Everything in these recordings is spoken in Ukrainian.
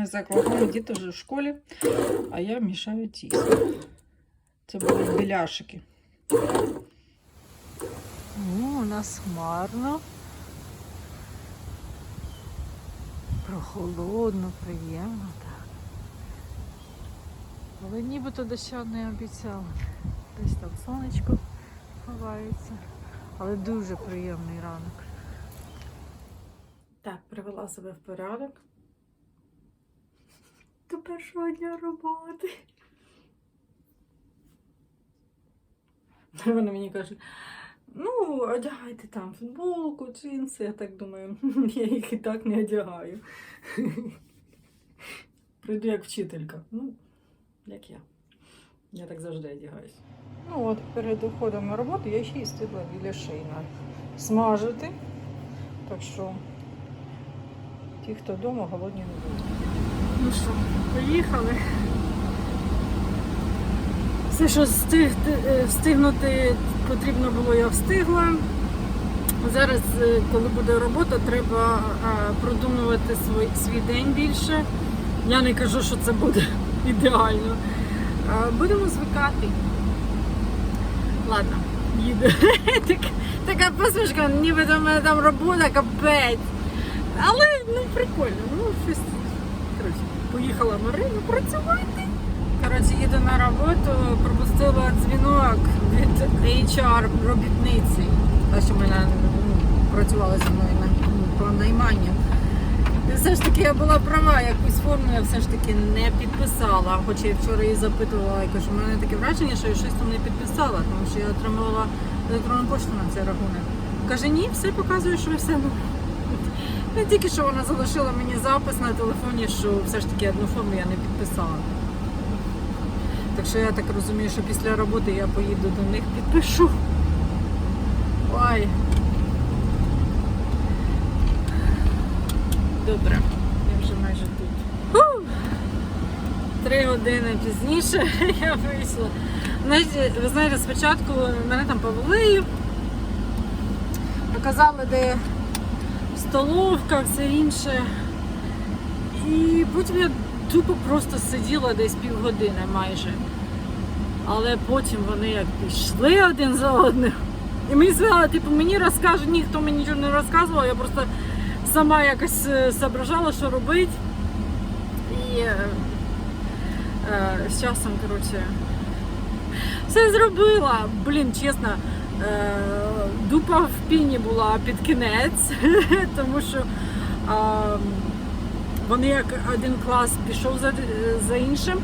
Ми за квартиру, діти вже в школі, а я мішаю тісто. Це будуть біляшики. О, у нас хмарно. Прохолодно, приємно так. Але нібито доща не обіцяли. Десь там сонечко ховається. Але дуже приємний ранок. Так, привела себе в порядок. До першого дня роботи. Вони мені кажуть, ну, одягайте там футболку, джинси. Я так думаю, я їх і так не одягаю. Прийду як вчителька. Ну, як я. Я так завжди одягаюсь. Ну от, перед уходом на роботу я ще й стигла біля шийна смажити. Так що ті, хто вдома, голодні не будуть. Ну що, поїхали. Все, що встиг, е, встигнути потрібно було, я встигла. Зараз, е, коли буде робота, треба е, продумувати свій, свій день більше. Я не кажу, що це буде ідеально. Будемо звикати. Ладно, їду. Так, така посмішка, ніби до мене там робота, капець. Але ну прикольно, ну щось. Поїхала Марина працювати. Коротше, їду на роботу, пропустила дзвінок від HR робітниці, та що мене ну, працювала зі мною на ну, по найманню. І все ж таки я була права, якусь форму я все ж таки не підписала. Хоча я вчора її запитувала, і кажу, у мене таке враження, що я щось там не підписала, тому що я отримувала електронну пошту на цей рахунок. Каже, ні, все показує, що все ну. Не тільки що вона залишила мені запис на телефоні, що все ж таки одну форму я не підписала. Так що я так розумію, що після роботи я поїду до них підпишу. Ой. Добре, я вже майже тут. Фу! Три години пізніше я вийшла. Ви знаєте, спочатку мене там повели, показали, де столовка, все інше. І потім я тупо просто сиділа десь півгодини майже. Але потім вони як пішли один за одним. І мені сказали, типу, мені розкаже, ніхто мені нічого не розказував, я просто сама якось е, соображала, що робити. І е, е, з часом, коротше, все зробила. Блін, чесно, е, дупа в піні була під кінець, тому що вони як один клас пішов за, за іншим.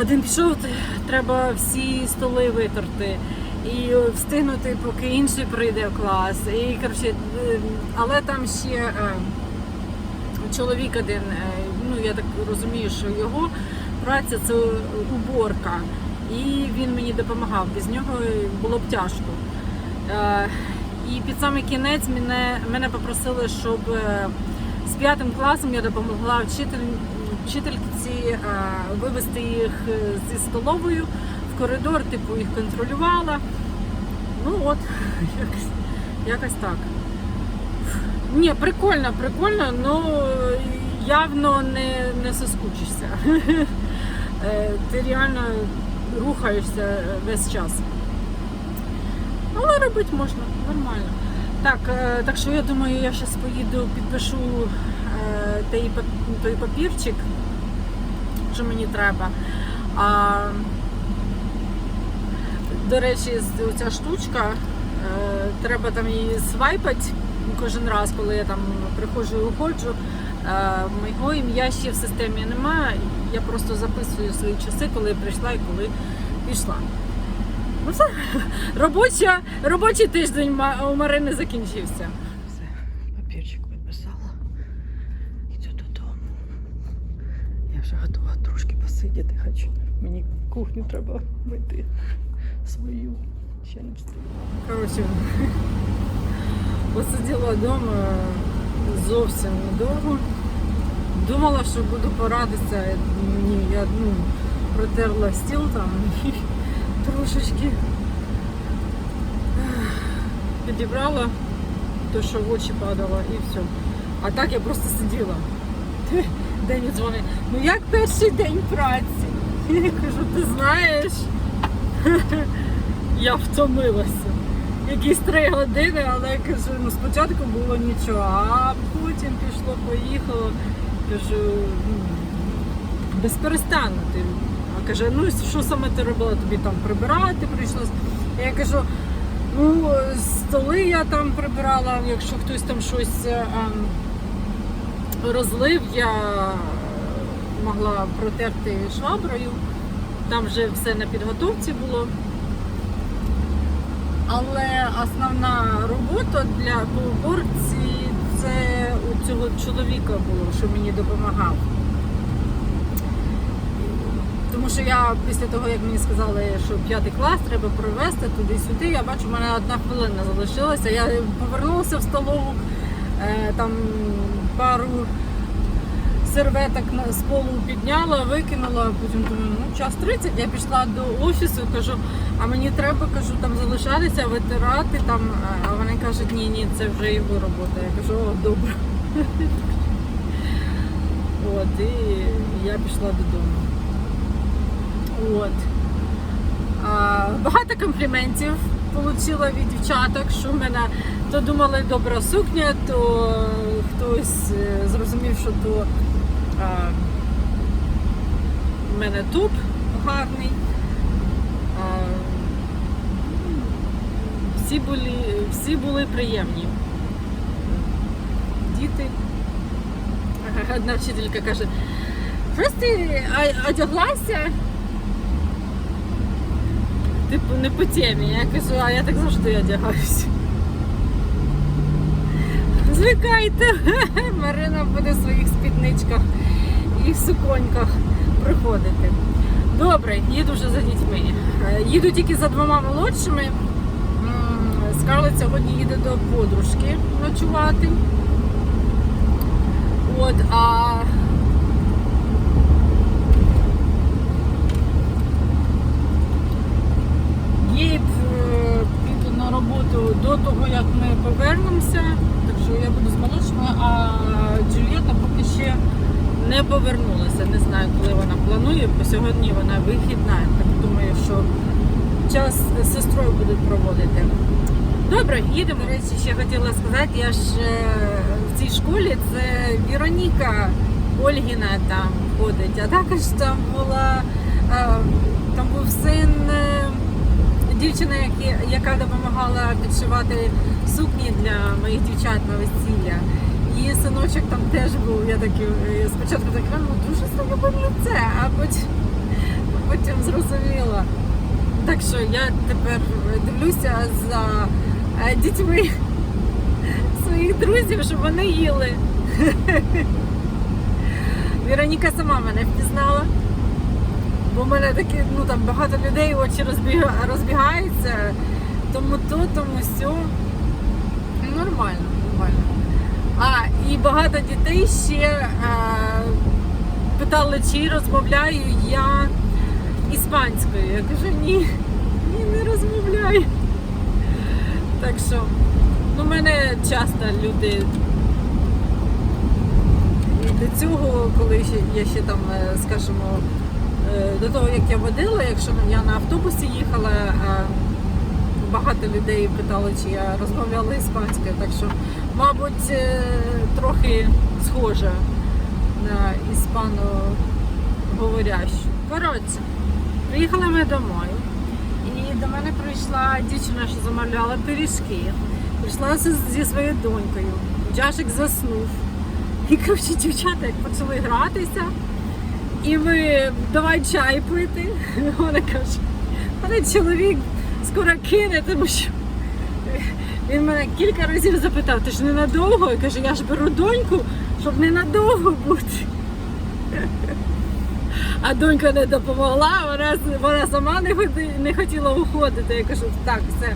Один пішов, треба всі столи витерти і встигнути, поки інший прийде в клас. І, коротше, е, але там ще е, чоловік один, е, ну я так розумію, що його праця це уборка. І він мені допомагав. Без нього було б тяжко. Е, І під самий кінець мене, мене попросили, щоб е, з п'ятим класом я допомогла вчитель, вчительці е, вивести їх зі столовою в коридор, типу їх контролювала. Ну от, якось, якось так. Ні, прикольно, прикольно, ну явно не, не соскучишся. Ти реально рухаєшся весь час. Але робити можна, нормально. Так, е, так що я думаю, я зараз поїду, підпишу е, той, той папірчик, що мені треба. А, до речі, ця штучка, е, треба там її свайпати кожен раз, коли я там приходжу і уходжу. Мого ім'я ще в системі немає. Я просто записую свої часи, коли я прийшла і коли пішла. Ну все, робоча, робочий тиждень у Марини закінчився. Все, папірчик підписала. Йду додому. Я вже готова трошки посидіти хочу. Мені кухню треба вийти свою. Ще не встигла. Коротше, посиділа вдома зовсім недовго. Думала, що буду порадитися. Ні, я ну, протерла стіл там трошечки підібрала те, що в очі падало, і все. А так я просто сиділа. день дзвонить. Ну як перший день праці? Я кажу, ти знаєш, я втомилася. Якісь три години, але я кажу, ну спочатку було нічого, а потім пішло, поїхало. Кажу, ну, безперестанно ти. Каже, ну що саме ти робила? Тобі там прибирати прийшлось. Я кажу, ну столи я там прибирала, якщо хтось там щось е, ем, розлив, я могла протерти шваброю. Там вже все на підготовці було. Але основна робота для по уборці це у цього чоловіка було, що мені допомагав. Тому що я після того, як мені сказали, що п'ятий клас треба провести туди-сюди, я бачу, в мене одна хвилина залишилася. Я повернулася в столову, е, там пару серветок з полу підняла, викинула, потім думаю, ну час 30, я пішла до офісу, кажу, а мені треба, кажу, там залишатися, витирати там. А вони кажуть, ні, ні, це вже його робота. Я кажу, о, добре. От, і я пішла додому. От. А, багато компліментів отримала від дівчаток, що в мене то думали добра сукня, то хтось е, зрозумів, що то а, в мене туп гарний. А, всі, були, всі були приємні. Діти. Одна вчителька каже, щось ти одяглася? Типу не по темі. Я кажу, а я так завжди одягаюся. Звикайте, Марина буде в своїх спідничках і в суконьках приходити. Добре, їду вже за дітьми. Е, Їду тільки за двома молодшими. Скарлет сьогодні їде до подружки ночувати. От, а Гейб е, піде на роботу до того, як ми повернемося. Так що я буду з молодшими, а Джульєта поки ще не повернулася. Не знаю, коли вона планує, бо сьогодні вона вихідна. Так думаю, що час з сестрою будуть проводити. Добре, їдемо. Речі, ще хотіла сказати, я ж е, в цій школі це Вероніка Ольгіна там ходить, а також там була е, там був син е, дівчина, яка допомагала підшивати сукні для моїх дівчат на весілля. Її синочок там теж був. Я таки е, спочатку так ну дуже саме це, а потім, потім зрозуміла. Так що я тепер дивлюся за е, дітьми своїх друзів, щоб вони їли. Вероніка сама мене впізнала. Бо в мене такі, ну там багато людей очі розбіга, розбігаються, тому то, тому сьо. Ну, Нормально, нормально. А, і багато дітей ще е, питали, чи розмовляю я іспанською. Я кажу, ні, ні, не розмовляю. Так що, ну, мене часто люди і до цього, коли я ще там, е, скажімо, до того, як я водила, якщо я на автобусі їхала, е, багато людей питали, чи я розмовляла іспанською. Так що, мабуть, е, трохи схожа на іспаноговорящу. Коротше, приїхали ми домой. І до мене прийшла дівчина, що замовляла пиріжки. Прийшла зі своєю донькою. Джашик заснув. І коротше, дівчата як почали гратися. І ми давай чай пити. Вона каже, мене чоловік скоро кине, тому що він мене кілька разів запитав, ти ж ненадовго? Я кажу, я ж беру доньку, щоб ненадовго бути. А донька не допомогла, вона, вона сама не, ходи- не хотіла уходити. Я кажу, так, все,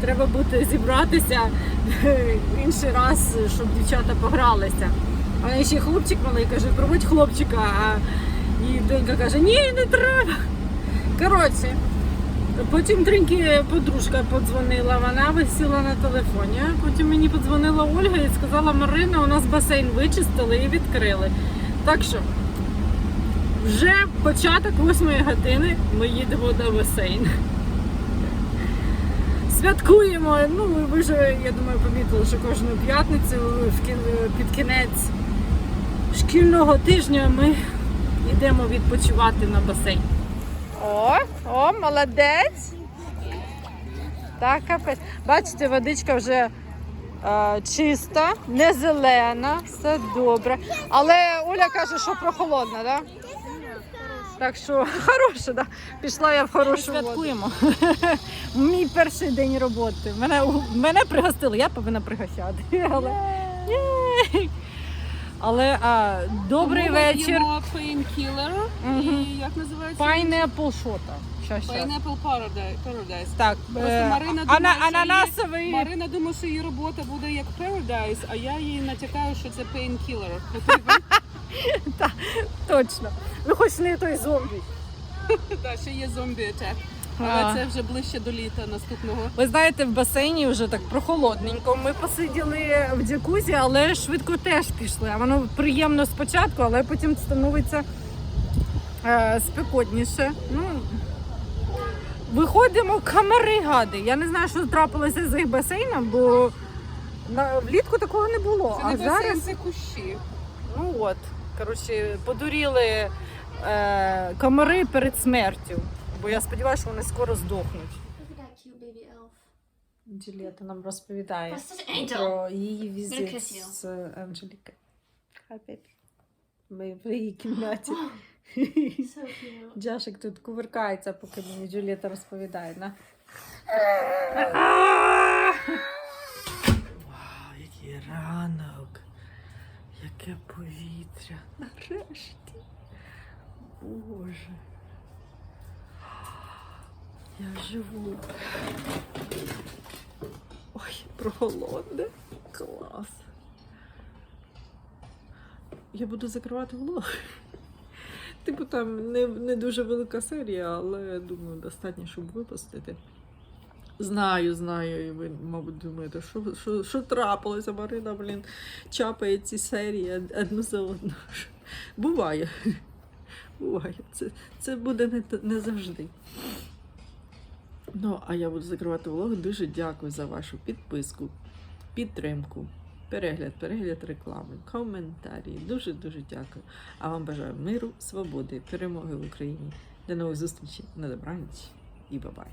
треба бути зібратися інший раз, щоб дівчата погралися. А ще хлопчик малий каже, проводь хлопчика, а і донька каже, ні, не треба. Коротше, потім треньки подружка подзвонила, вона висіла на телефоні. Потім мені подзвонила Ольга і сказала, Марина, у нас басейн вичистили і відкрили. Так що, вже початок восьмої години ми їдемо на басейн. Святкуємо. Ну, ви вже, я думаю, помітили, що кожну п'ятницю під кінець шкільного тижня ми йдемо відпочивати на басейн. О, о, молодець. Так, капець. Бачите, водичка вже е, чиста, не зелена, все добре. Але Оля каже, що прохолодна, так? Да? Так що хороше, да? Пішла я в хорошу Святкуємо. Мій перший день роботи. Мене, мене пригостили, я повинна пригощати. Але! Але а, добрий ми вечір. п'ємо Painkiller Мгм. і як називається? Pineapple шота. Щас, щас. Pineapple Paradise. Paradise. Так, Просто е, Марина ана- думає, що ананасовий. Марина думає, що її робота буде як Paradise, а я їй натякаю, що це Painkiller. Точно. Ну хоч не той зомбі. Так, ще є зомбі атак. Але це вже ближче до літа наступного. Ви знаєте, в басейні вже так прохолодненько. Ми посиділи в джакузі, але швидко теж пішли. А Воно приємно спочатку, але потім становиться е, спекотніше. Ну, виходимо комари гади. Я не знаю, що трапилося з їх басейном, бо на, влітку такого не було. Це а не зараз басейн, це кущі. Ну от, коротше, подуріли е, комари перед смертю. Бо я сподіваюся, що вони скоро здохнуть. Look at that cute baby elf. Джулієта нам розповідає про її візит з Анжелікою. Hi, baby. Ми в її кімнаті. Джашик тут кувиркається, поки мені Джулієта розповідає. На. Вау, який ранок! Яке повітря! Нарешті! Боже! Я живу. Ой, прохолодне. Клас. Я буду закривати влог. Типу там не, не дуже велика серія, але думаю, достатньо, щоб випустити. Знаю, знаю, і ви, мабуть, думаєте, що, що, що трапилося, Марина, блін, чапає ці серії одну за одну. Буває. Буває. Це, це буде не, не завжди. Ну, а я буду закривати влог. Дуже дякую за вашу підписку, підтримку, перегляд, перегляд реклами, коментарі. Дуже дуже дякую. А вам бажаю миру, свободи, перемоги в Україні. До нових зустрічей на добраніч і бабай.